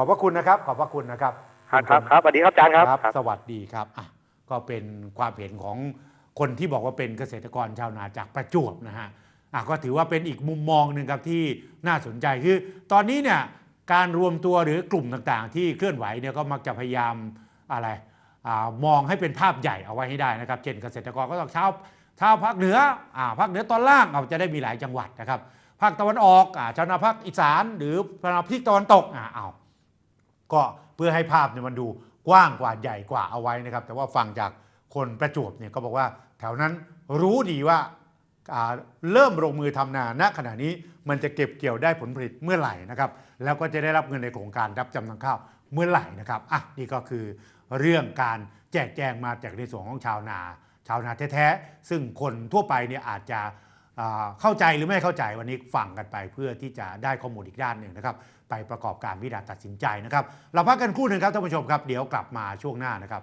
ขอบพระคุณนะครับ ขอบพระคุณนะครับครับครับครับสวัสดีครับอาจารย์ครับครับ สวัสดีครับอะก็เป็นความเห็นของคนที่บอกว่าเป็นเกษตรกรชาวนาจากประจวบนะฮะอะก็ถือว่าเป็นอีกมุมมองหนึ่งครับที่น่าสนใจคือ ตอนนี้เนี่ยการรวมตัวหรือกลุ่มต่างๆ ที่เคลื่อนไหวเนี่ยก็มักจะพยายามอะไรอามองให้เป็นภาพใหญ่เอาไว้ให้ได้นะครับ เช่นเกษตรกรก็ต้องเช้าชาวภาคเหนืออ่าภาคเหนือตอนล่างเอาจะได้มีหลายจังหวัดนะครับ ภาคตะวันออกอ่าชาวนาภาคอีสาน หรือชาวนาภาคตะวันตกอ่าเอา ก็เพื่อให้ภาพเนี่ยมันดูกว้างกว่าใหญ่กว่าเอาไว้นะครับ แต่ว่าฟังจากคนประจวบเนี่ยก็บอกว่าแถวนั้นรู้ดีว่าาเริ่มลงมือทำนาณขณะนี้มันจะเก็บเกี่ยวได้ผลผลิตเมื่อไหร่นะครับ แล้วก็จะได้รับเงินในโครงการรับจำนำข้าวเมื่อไหร่นะครับอะนี่ก็คือเรื่องการแจกแจงมาจากในส่วนของชาวนา ชาวนาแท้ๆซึ่งคนทั่วไปเนี่ยอาจจะ เข้าใจหรือไม่เข้าใจวันนี้ฟังกันไปเพื่อที่จะได้ข้อมูลอีกด้านหนึ่งนะครับ ไปประกอบการวิจารณ์ตัดสินใจนะครับ เราพักกันครู่หนึ่งครับท่านผู้ชมครับ เดี๋ยวกลับมาช่วงหน้านะครับ